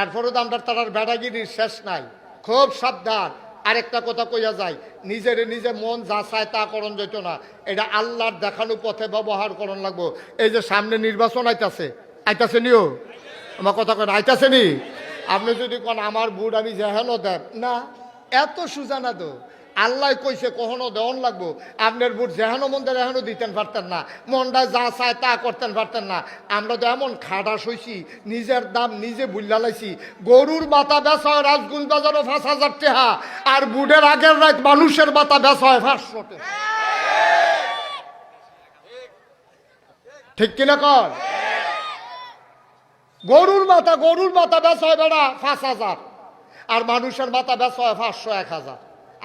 এরপরও তো আমরা তার বেড়াগিরির শেষ নাই। খুব সাবধান। আরেকটা কথা কইয়া যায়, নিজের নিজে মন যা চায় তা করণ যেত না। এটা আল্লাহর দেখানো পথে ব্যবহার করণ লাগবো। এই যে সামনে নির্বাচন আইতাছে আইতাছে নিও? আমার কথা কেন আইতাছে নি? আপনি যদি কোন, আমার বুট আমি যেহেনো দেন না, এত সুজানা তো। আল্লাহ কইছে, কখনো দেওয়ান লাগবো? আপনার বুট যেহেনো মন্দির এখনও দিতেন পারতেন না। মনটা যা চায় তা করতেন পারতেন না। আমরা তো এমন খাটা সইছি নিজের দাম নিজে বুল্লা লাইছি। গরুর মাথা বেচা হয় রাজগুল বাজারও পাঁচ হাজার টেহা, আর বুটের আগের রাত মানুষের মাথা বেচা হয় পাঁচশো। ঠিক কিনা কর গরুর মাথা গরুর মাথা বেচা হয় বেড়া পাঁচ হাজার, আর মানুষের মাথা বেচা হয় পাঁচশো এক হাজার।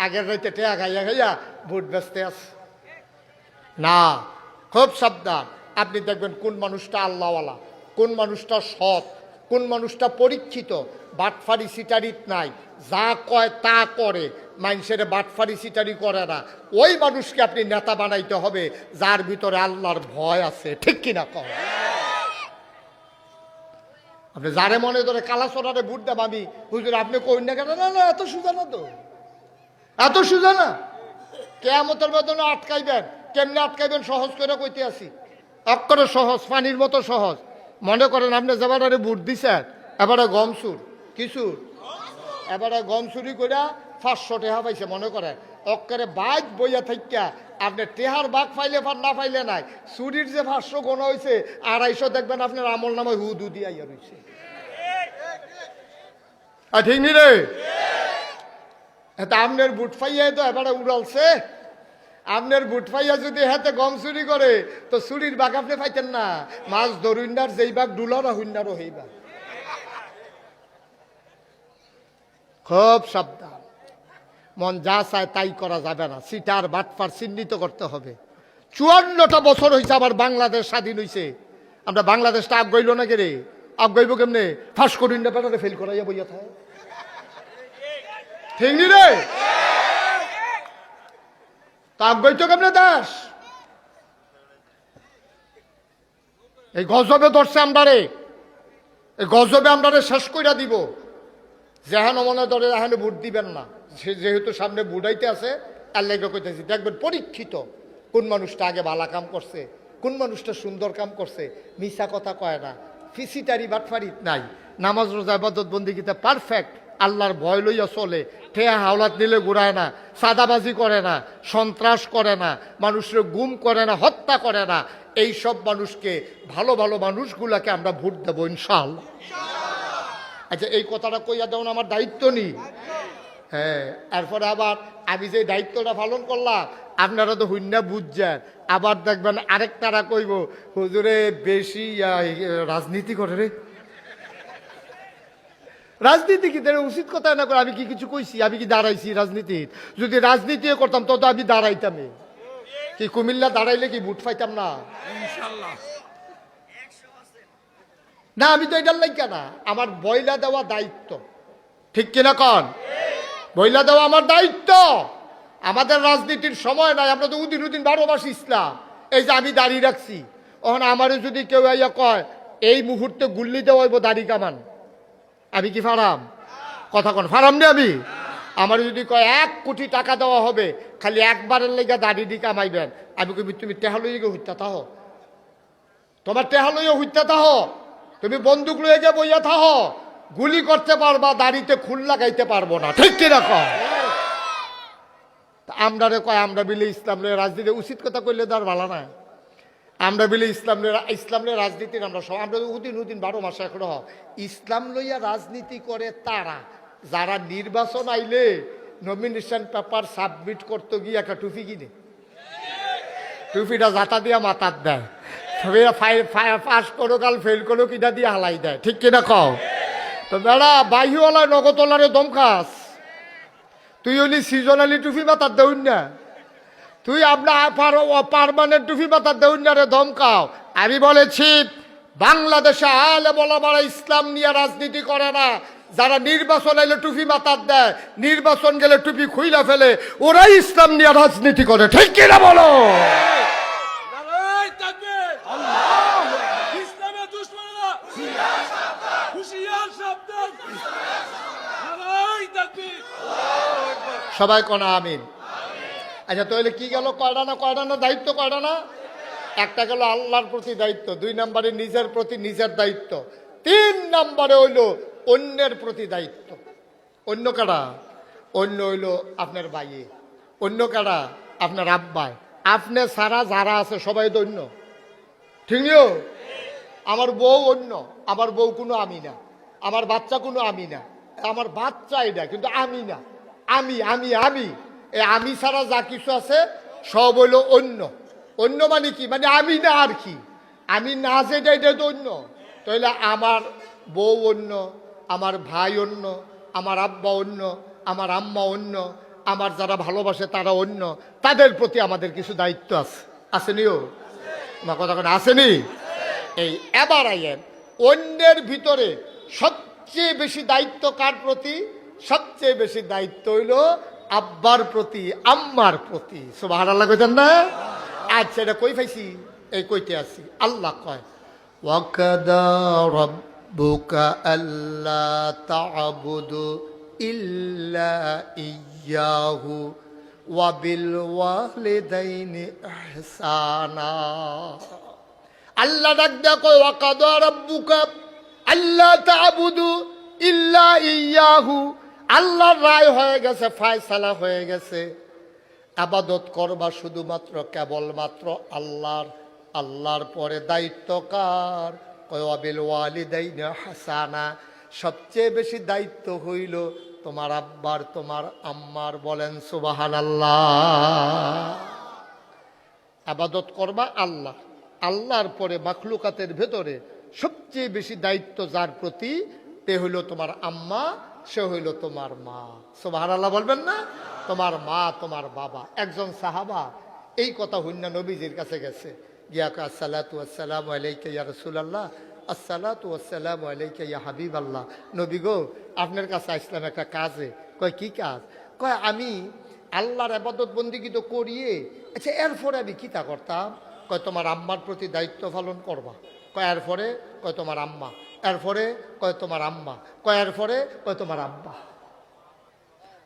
আগের রাইতে টেয়া খাইয়া খাইয়া ভোট বেচতে আস না, খুব সাবধান। আপনি দেখবেন কোন মানুষটা আল্লাহওয়ালা, কোন মানুষটা সৎ, কোন মানুষটা পরীক্ষিত। বাটফারি সিটারিত নাই, যা কয় তা করে, মানুষের বাটফারি সিটারি করে না। ওই মানুষকে আপনি নেতা বানাইতে হবে, যার ভিতরে আল্লাহর ভয় আছে, ঠিক কিনা কয় আপনি যারে মনে ধরে কালাসরারে বুট দেব আমি, হুজুর, আপনি কই না কেন? না এত সুজা না তো। এত সুজা না? কেয়ামতের মতন আটকাইবেন, কেমনে আটকাইবেন সহজ করে কইতে আসি অক্ষরে সহজ, পানির মতো সহজ। মনে করেন আপনি যেবারে বুট দিছেন, এবারে গম সুর কি সুর এবারে গম চুরি করে পাঁচশো টেহা পাইছে, মনে করেন। অক্ষরে বাইক বইয়া থাকিয়া আপনি টেহার বাঘ পাইলে পার না পাইলে নাই, চুরির যে পাঁচশো গোনা হয়েছে আড়াইশো দেখবেন আপনার আমল নামে হু দিয়া রয়েছে আর ঠিক নি রে? এটা আপনার বুট ফাইয়া তো এবারে উড়ালছে। আপনার বুট ফাইয়া যদি হাতে গম চুরি করে, তো চুরির বাঘ আপনি পাইতেন না। মাছ ধরুন্ডার যেই বাঘ ডুলারও হুন্ডারও সেই খুব সাবধান। মন যা চায় তাই করা যাবে না। সিটার বাটফার চিহ্নিত করতে হবে। চুয়ান্নটা বছর হয়েছে আবার বাংলাদেশ স্বাধীন হয়েছে আমরা বাংলাদেশটা আগ না রে? আগ গইব কেমনে? ফাঁস করিন না বেটারে ফেল করাইয়া বইয়া থাকে। ঠিক নি রে? তা আগ গইতো কেমনে দাস? এই গজবে ধরছে আমরারে। এই গজবে আমরারে শেষ কইরা দিব। যেহেন মনে ধরে এখানে ভোট দিবেন না। যেহেতু সামনে বুড়াইতে আছে আল্লাহকে কইতেছি, দেখবেন পরীক্ষিত কোন মানুষটা আগে ভালা কাম করছে, কোন মানুষটা সুন্দর কাম করছে মিশা কথা কয় না। ফিসিটারি বাটফারি নাই। নামাজ, রোজা ইবাদত বন্দিগিতে পারফেক্ট আল্লাহর ভয় লইয়া চলে। ঠেয়া হাওলাত নিলে ঘুরায় না সাদাবাজি করে না, সন্ত্রাস করে না, মানুষের গুম করে না, হত্যা করে না। এই সব মানুষকে, ভালো ভালো মানুষগুলাকে আমরা ভোট দেবো ইনশাল আচ্ছা এই কথাটা কইয়া দেওয়া আমার দায়িত্ব নি হ্যাঁ এরপরে আবার আমি যে দায়িত্বটা পালন করলাম, আপনারা তো হুন্না বুঝছেন। আবার দেখবেন আরেক তারা কইব, হুজুরে, বেশি রাজনীতি করে রে। রাজনীতি কি? তাহলে উচিত কথা না করে আমি কি কিছু কইছি? আমি কি দাঁড়াইছি রাজনীতির? যদি রাজনীতি করতাম তত আমি দাঁড়াইতামে কি কুমিল্লা দাঁড়াইলে কি বুট পাইতাম না? না আমি তো এটার লাইকা না। আমার বইলা দেওয়া দায়িত্ব। ঠিক কিনা কন? বইলা দেওয়া আমার দায়িত্ব। আমাদের রাজনীতির সময় নাই আমরা তো উদিন উদিন বারো মাস ইসলাম। এই যে আমি দাঁড়িয়ে রাখছি। ওখানে আমারও যদি কেউ কয় এই মুহূর্তে গুল্লি দেওয়া দাড়ি কামান। আমি কি ফারাম? কথা কন, ফারাম নে আমি। আমার যদি কয় এক কোটি টাকা দেওয়া হবে, খালি একবারের লেগে দাড়ি দি কামাইবেন। আমি কবি তুমি টেহা লইয়ে হইতা তাহ তোমার টেহা লইয়া হইতা তাহ তুমি বন্দুক লইয়া গিয়ে বইয়া থাহ গুলি করতে পারবা, দাড়িতে খুল লাগাইতে পারব না। ঠিক কীরকম আমরা কয়, আমরা বিলে ইসলাম রাজনীতি, উচিত কথা কইলে তার ভালো না। আমরা বলি ইসলাম রে ইসলাম রে রাজনীতির আমরা সব আমরা উদিন উদিন বারো মাসে এখন ইসলাম লইয়া রাজনীতি করে তারা। যারা নির্বাচন আইলে নমিনেশন পেপার সাবমিট করতে গিয়ে একটা টুপি কিনে। টুপিটা জাতা দিয়া মাথার দেয়। পাস করো কাল ফেল করো কিনা দিয়ে হালাই দেয়। ঠিক কিনা কও? তো বেড়া বাহিওয়ালা নগতলারে দম খাস তুই হলি সিজনালি টুপি মাথার দেউন না। তুই আপনার পারমানেন্ট টুপি মাথার দেউন না রে দমকাও আমি বলেছি, বাংলাদেশে আলে বলা ইসলাম নিয়ে রাজনীতি করে না। যারা নির্বাচন এলে টুপি মাতার দেয়, নির্বাচন গেলে টুপি খুইলা ফেলে, ওরাই ইসলাম নিয়ে রাজনীতি করে। ঠিক কিনা বলো? সবাই কনা আমিন। আচ্ছা তাহলে কি গেল? কয়টা না কয়টা না দায়িত্ব কয়টা না একটা গেল আল্লাহর প্রতি দায়িত্ব, দুই নম্বরে নিজের প্রতি নিজের দায়িত্ব। তিন নম্বরে হইল অন্যের প্রতি দায়িত্ব। অন্য কারা? অন্য হইল আপনার বাইয়ে অন্য কারা? আপনার আব্বায় আপনি সারা যারা আছে, সবাই তো অন্য। ঠিক আমার বউ অন্য, আমার বউ কোনো আমি না। আমার বাচ্চা কোনো আমি না। আমার বাচ্চা এটা, কিন্তু আমি না। আমি আমি আমি। এই আমি ছাড়া যা কিছু আছে, সব হইল অন্য। অন্য মানে কি? মানে আমি না আর কি? আমি না যেটা এটা তো অন্য। তাহলে আমার বউ অন্য, আমার ভাই অন্য, আমার আব্বা অন্য, আমার আম্মা অন্য, আমার যারা ভালোবাসে তারা অন্য। তাদের প্রতি আমাদের কিছু দায়িত্ব আছে। আসেনিও আমার কথা কোনো আসেনি এই এবার আইয়েন, অন্যের ভিতরে সবচেয়ে বেশি দায়িত্ব কার প্রতি? সবচেয়ে বেশি দায়িত্ব হইল আব্বার প্রতি, আম্মার প্রতি। সুবাহ আল্লাহ কইতেন না? আচ্ছা এটা কই পাইছি? এই কইতে আসি আল্লাহ কয় ইল্লা ইয়াহু ওয়ালিদাইনি ইহসানা। আল্লাহ ডাক দেখো আল্লাহ তা'বুদু ইল্লা ইয়াহু আল্লাহর রায় হয়ে গেছে, ফায়সালা হয়ে গেছে। আবাদত করবা শুধুমাত্র কেবলমাত্র আল্লাহর আল্লাহর পরে দায়িত্ব কার? কয়াবিল হাসানা। সবচেয়ে বেশি দায়িত্ব হইল তোমার আব্বার, তোমার আম্মার বলেন সুবাহান আল্লাহ আবাদত করবা আল্লাহ। আল্লাহর পরে মাখলুকাতের ভেতরে সবচেয়ে বেশি দায়িত্ব যার প্রতি, তে হইল তোমার আম্মা সে হইল তোমার মা। সোবাহার আল্লাহ বলবেন না? তোমার মা, তোমার বাবা। একজন সাহাবা। এই কথা হুন্না নবীজির কাছে গেছে। গিয়া আসসালাতু আসসালাম আলাইকা ইয়া রাসূলুল্লাহ। আসসালাতু আসসালামু আলাইকা ইয়া হাবিব আল্লাহ নবী গো, আপনার কাছে আসলাম একটা কাজে। কয়, কি কাজ? কয়, আমি আল্লাহর আবাদত বন্দিগি তো করিয়ে আচ্ছা এরপরে আমি কিতা করতাম? কয়, তোমার আম্মার প্রতি দায়িত্ব পালন করবা। কয়, এরপরে? কয়, তোমার আম্মা। এরপরে কয় তোমার আম্মা কয় এরপরে কয় তোমার আব্বা।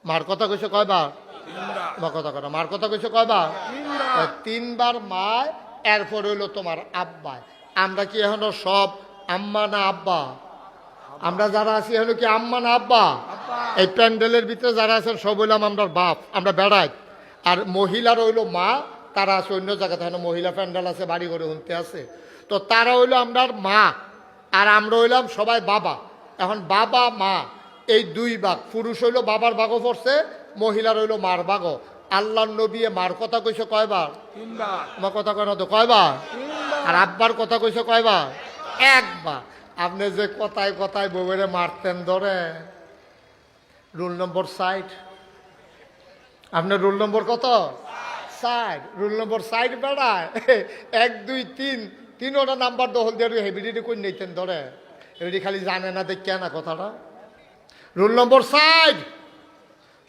মার কথা কইছে কয়বার? তোমার কথা কথা মার কথা কইছে কয়বার? কয় তিনবার মা এরপরে হইল তোমার আব্বা আমরা কি এখনও সব আম্মা না আব্বা? আমরা যারা আছি হলো কি আম্মা না আব্বা? এই প্যান্ডেলের ভিতরে যারা আছেন সব হইলাম আমরা বাপ। আমরা বেড়াই। আর মহিলার হইল মা তারা আছে অন্য জায়গাতে। মহিলা প্যান্ডেল আছে বাড়ি ঘরে উনতে আছে। তো তারা হইল আমরা মা। আর আমরা হইলাম সবাই বাবা। এখন বাবা মা এই দুই ভাগ। পুরুষ হইল বাবার ভাগও পড়ছে মহিলার হইল মার ভাগও। আল্লাহ নবী মার কথা কইছে কয়বার? আমার কথা কয় না তো কয়বার? আর আব্বার কথা কইছে কয়বার? একবার। আপনি যে কথায় কথায় বউয়েরে মারতেন ধরে। রুল নম্বর সাইড আপনার রুল নম্বর কত? সাইড রুল নম্বর সাইড বেড়ায়। এক দুই তিন। তিনোটা নাম্বার দখল দিয়ে হেভিডিটি করে নিতেন ধরে। হেভিডি খালি জানে না দেখে না কথাটা। Roll number side.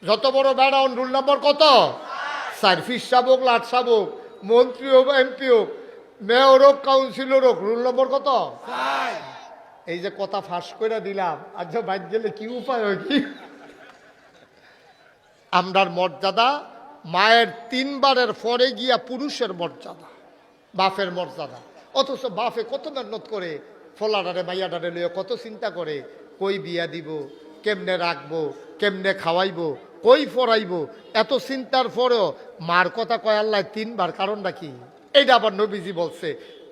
যত বড় বেড়াউন রুল নম্বর কত? স্যার ফিস শাবক লাট শাবক মন্ত্রী হোক এমপি হোক মেয়র হোক কাউন্সিলর হোক রুল নম্বর কত? এই যে কথা ফাঁস করে দিলাম আচ্ছা বাইর গেলে কি উপায় হয় কি? আমরার মর্যাদা মায়ের তিনবারের পরে গিয়া পুরুষের মর্যাদা বাপের মর্যাদা। অথচ বাপে কত মেহনত করে ফলাডারে মাইয়াডারে লইয়া কত চিন্তা করে, কই বিয়া দিব, কেমনে রাখব, কেমনে খাওয়াইবো, কই ফরাইবো, এত চিন্তার পরেও মার কথা কয় আল্লাহ, তিনবার কারণটা কি এইটা আবার নবীজি বলছে,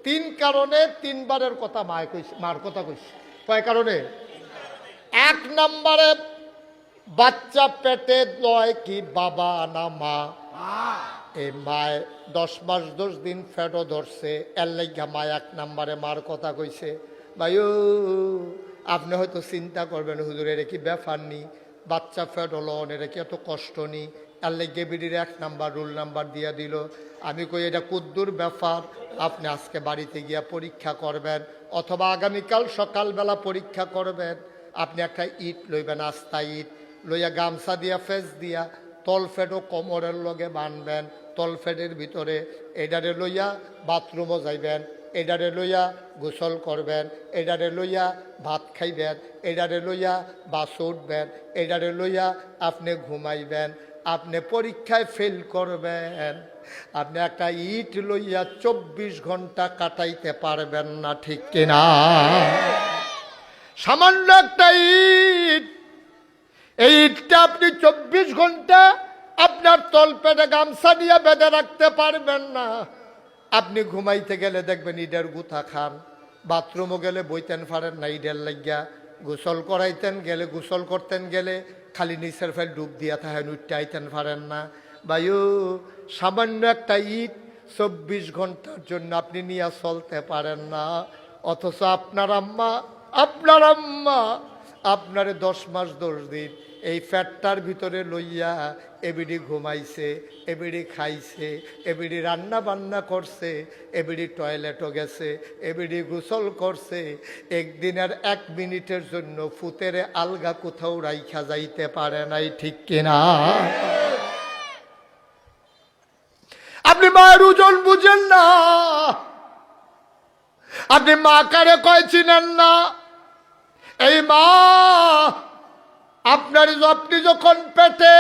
তিন কারণে তিনবারের কথা মায় কইছে, মার কথা কইছে। কয় কারণে? এক নম্বরে, বাচ্চা পেটে লয় কি বাবা না মা? এই মায় দশ মাস দশ দিন ফেটও ধরছে, এর লাইগা মা এক নাম্বারে মার কথা কইছে ভাইও আপনি হয়তো চিন্তা করবেন, হুজুর এর কি ব্যাপার নি? বাচ্চা ফেট হলো এর কি এত কষ্ট নি? এর লাইগে বিডির এক নাম্বার, রুল নাম্বার দিয়া দিল। আমি কই, এটা কুদ্দুর ব্যাপার, আপনি আজকে বাড়িতে গিয়া পরীক্ষা করবেন, অথবা আগামীকাল সকালবেলা পরীক্ষা করবেন। আপনি একটা ইট লইবেন, আস্তা ইট, লইয়া গামছা দিয়া, ফেস দিয়া তলফেটও কোমরের লগে বানবেন তলফেটের ভিতরে, এডারে লইয়া বাথরুমও যাইবেন, এডারে লইয়া গোসল করবেন, এডারে লইয়া ভাত খাইবেন, এডারে লইয়া বাস উঠবেন, এডারে লইয়া আপনি ঘুমাইবেন, আপনি পরীক্ষায় ফেল করবেন। আপনি একটা ইট লইয়া চব্বিশ ঘণ্টা কাটাইতে পারবেন না, ঠিক কিনা? সামান্য একটা ইট, এই ইটটা আপনি চব্বিশ ঘণ্টা আপনার তলপেটে গামছা দিয়ে বেঁধে রাখতে পারবেন না। আপনি ঘুমাইতে গেলে দেখবেন ইডের গুথা খান। বাথরুমও গেলে বইতেন পারেন না ইডের লাগিয়া। গোসল করাইতেন গেলে, গোসল করতেন গেলে খালি নিচের ফেল ডুব দিয়া থাকেন, উঠতে আইতেন পারেন না। বায়ু সামান্য একটা ইট চব্বিশ ঘণ্টার জন্য আপনি নিয়ে চলতে পারেন না। অথচ আপনার আম্মা আপনার আম্মা আপনারে দশ মাস দশ দিন এই ফ্যাটটার ভিতরে লইয়া এবিডি ঘুমাইছে, এবিডি খাইছে, এবিডি রান্না বান্না করছে, এবিডি টয়লেটও গেছে, এবিডি গোসল করছে। একদিনের এক মিনিটের জন্য ফুতেরে আলগা কোথাও রাইখা যাইতে পারে নাই, ঠিক কিনা? আপনি মায়ের ওজন বুঝেন না। আপনি মা কারে কয় চিনেন না? এই মা, আপনার আপনি যখন পেটে,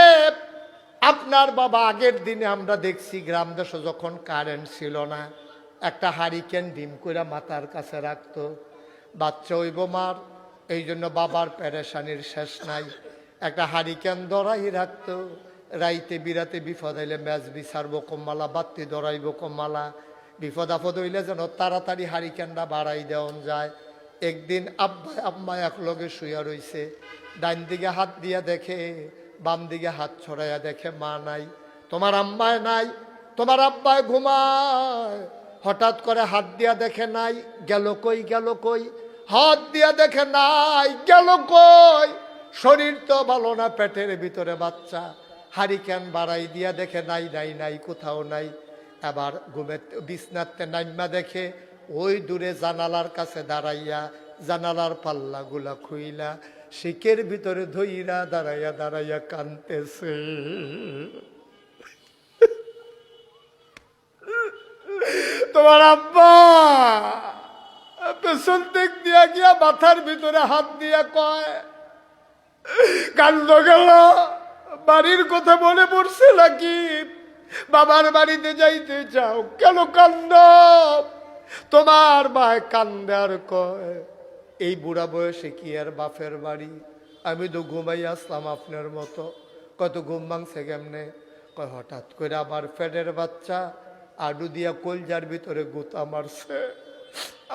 আপনার বাবা আগের দিনে আমরা দেখছি গ্রাম দেশে যখন কারেন্ট ছিল না, একটা হারিকেন ডিম করে মাথার কাছে রাখতো, বাচ্চা হইব মার এই জন্য বাবার প্যারেশানির শেষ নাই। একটা হারিকেন দরাই রাখতো, রাইতে বিরাতে বিপদ হইলে ম্যাচ বিচারবো কম্মালা বাত্তি দরাইব কম্মালা, বিপদ আপদ হইলে যেন তাড়াতাড়ি হারিকেনটা বাড়াই দেওয়ান যায়। একদিন আব্বা আম্মা এক লগে শুয়া রইছে। ডাইন দিকে হাত দিয়া দেখে, বাম দিকে হাত ছড়াইয়া দেখে, মা নাই, তোমার আম্মায় নাই, তোমার আব্বায় ঘুমায়। হঠাৎ করে হাত দিয়া দেখে, নাই, গেল কই গেল কই? হাত দিয়া দেখে, নাই, গেল কই? শরীর তো ভালো না, পেটের ভিতরে বাচ্চা। হারিকেন বাড়াই দিয়া দেখে, নাই নাই নাই, কোথাও নাই। আবার ঘুমের বিছনাতে নাইমা দেখে ওই দূরে জানালার কাছে দাঁড়াইয়া জানালার পাল্লাগুলা খুইলা শিকের ভিতরে ধইরা দাঁড়াইয়া দাঁড়াইয়া কানতেছে। তোমার আব্বা, পেছন দিক দিয়া গিয়া মাথার ভিতরে হাত দিয়া কয়, কান্দ গেল, বাড়ির কথা মনে পড়ছে নাকি? বাবার বাড়িতে যাইতে চাও, কেন কান্দ? তোমার মায় কান্দে আর কয়, এই বুড়া বয়সে কি আর বাপের বাড়ি? আমি তো ঘুমাই আসলাম আপনার মতো। কত ঘুম ভাঙছে কেমনে? কয়, হঠাৎ করে আমার ফেডের বাচ্চা আডু দিয়া কলজার ভিতরে গুতা মারছে।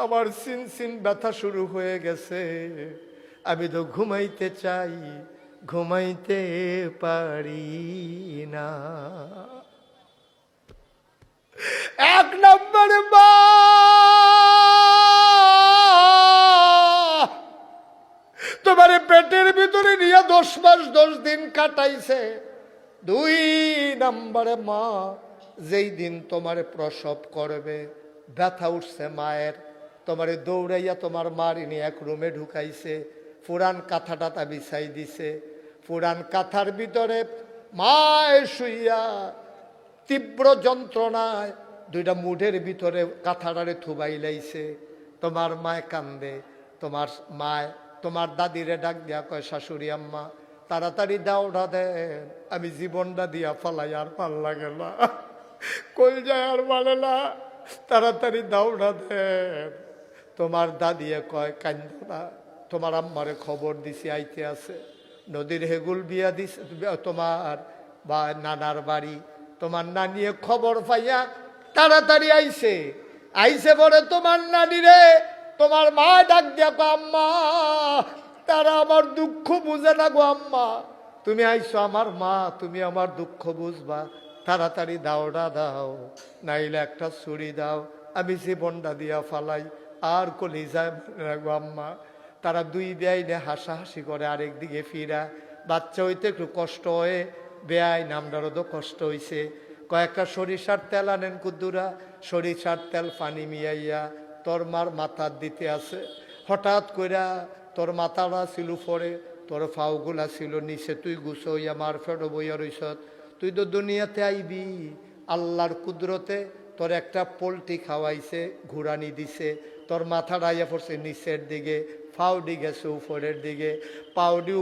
আমার সিন সিন ব্যথা শুরু হয়ে গেছে। আমি তো ঘুমাইতে চাই, ঘুমাইতে পারি না। এক নম্বরে মা দশ মাস, দশ দিন কাটাইছে। দুই নম্বরে মা, যেই দিন তোমার প্রসব করবে, ব্যথা উঠছে মায়ের, তোমারে দৌড়াইয়া তোমার মার নিয়ে এক রুমে ঢুকাইছে পুরান কাঁথা তা বিছাই দিছে। পুরান কাঁথার ভিতরে মায়ের শুইয়া তীব্র যন্ত্রণায় দুইটা মুঠের ভিতরে কাঁথাটারে থুবাই লাইছে। তোমার মায় কান্দে, তোমার মায় তোমার দাদিরে ডাক দিয়া কয়, শাশুড়ি আম্মা, তাড়াতাড়ি দাওটা দেন। আমি জীবনটা দিয়া ফালাই আর ভালো লাগে না। কই যায় আর বলে না। তাড়াতাড়ি দাওটা দেন। তোমার দাদিয়ে কয়, কান্দ না। তোমার আম্মারে খবর দিছি, আইতে আছে। নদীর হেগুল বিয়া দিছে, তোমার বা নানার বাড়ি। তোমার নানিয়ে খবর পাইয়া তাড়াতাড়ি আইছে। আইছে পরে তোমার নানি রে তোমার মা ডাক কো আম্মা, তারা আমার দুঃখ বুঝে না গো আম্মা। তুমি আইছো আমার মা, তুমি আমার দুঃখ বুঝবা। তাড়াতাড়ি দাওটা দাও, নাইলে একটা ছুরি দাও। আমি জীবনটা দিয়া ফালাই, আর কলি যায় গো আম্মা। তারা দুই বেআইনে হাসাহাসি করে আরেক দিকে ফিরা। বাচ্চা হইতে একটু কষ্ট হয়ে বেআই নামটারও তো কষ্ট হইছে। কয়েকটা সরিষার তেল আনেন কুদ্দুরা। সরিষার তেল পানি মিয়াইয়া তোর মার মাথার দিতে আছে। হঠাৎ কইরা তোর মাথাটা ছিল পরে তোর ফাউগুলা ছিল নিচে। তুই গুছো হইয়া মার বইয়া রইছত তুই তো দুনিয়াতে আইবি। আল্লাহর কুদরতে তোর একটা পোলট্রি খাওয়াইছে, ঘুরানি দিছে। তোর মাথা ডাইয়া পড়ছে নিচের দিকে, ফাউডি গেছে উপরের দিকে। পাউডি